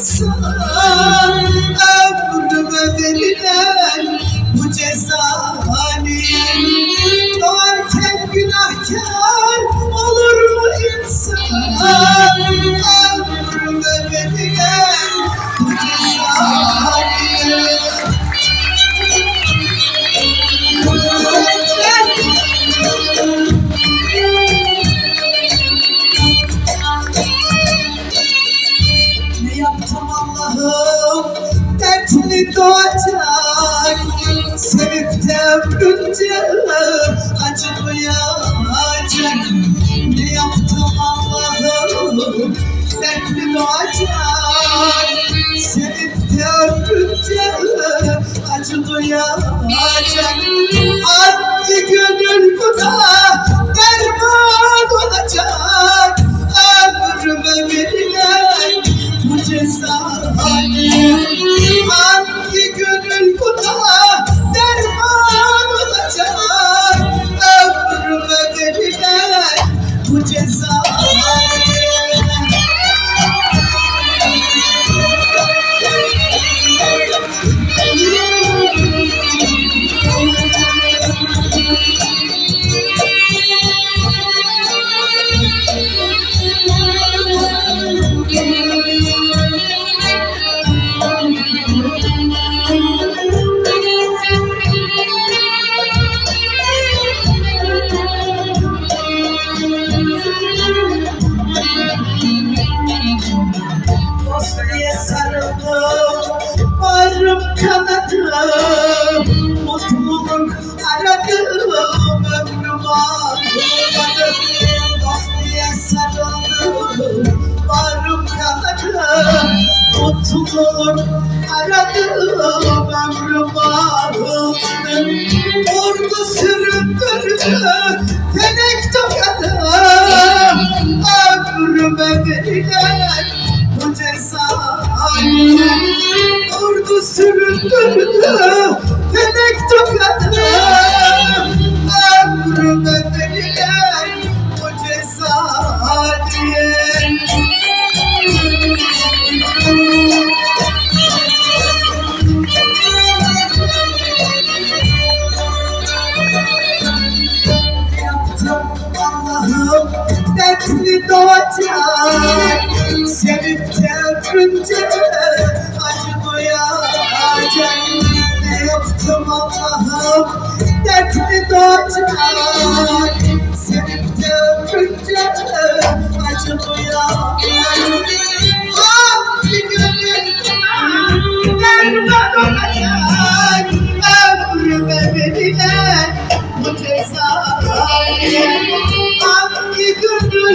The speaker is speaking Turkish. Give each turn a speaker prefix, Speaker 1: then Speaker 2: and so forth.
Speaker 1: sana olacak Sevip de öpünce acı duyacak var Bulamadım dostiye sarıldım Varım kanadım Mutluluk aradım Ömrüm ağrıldım Ordu süründürdü Felek tokadı Ömrüme verilen bu cezayı Ordu süründürdü Felek tokadı. nesli doğacak Sevip de acı duyacak Ne yaptım Allah'ım? Dertli doğacak Sevip de acı duyacak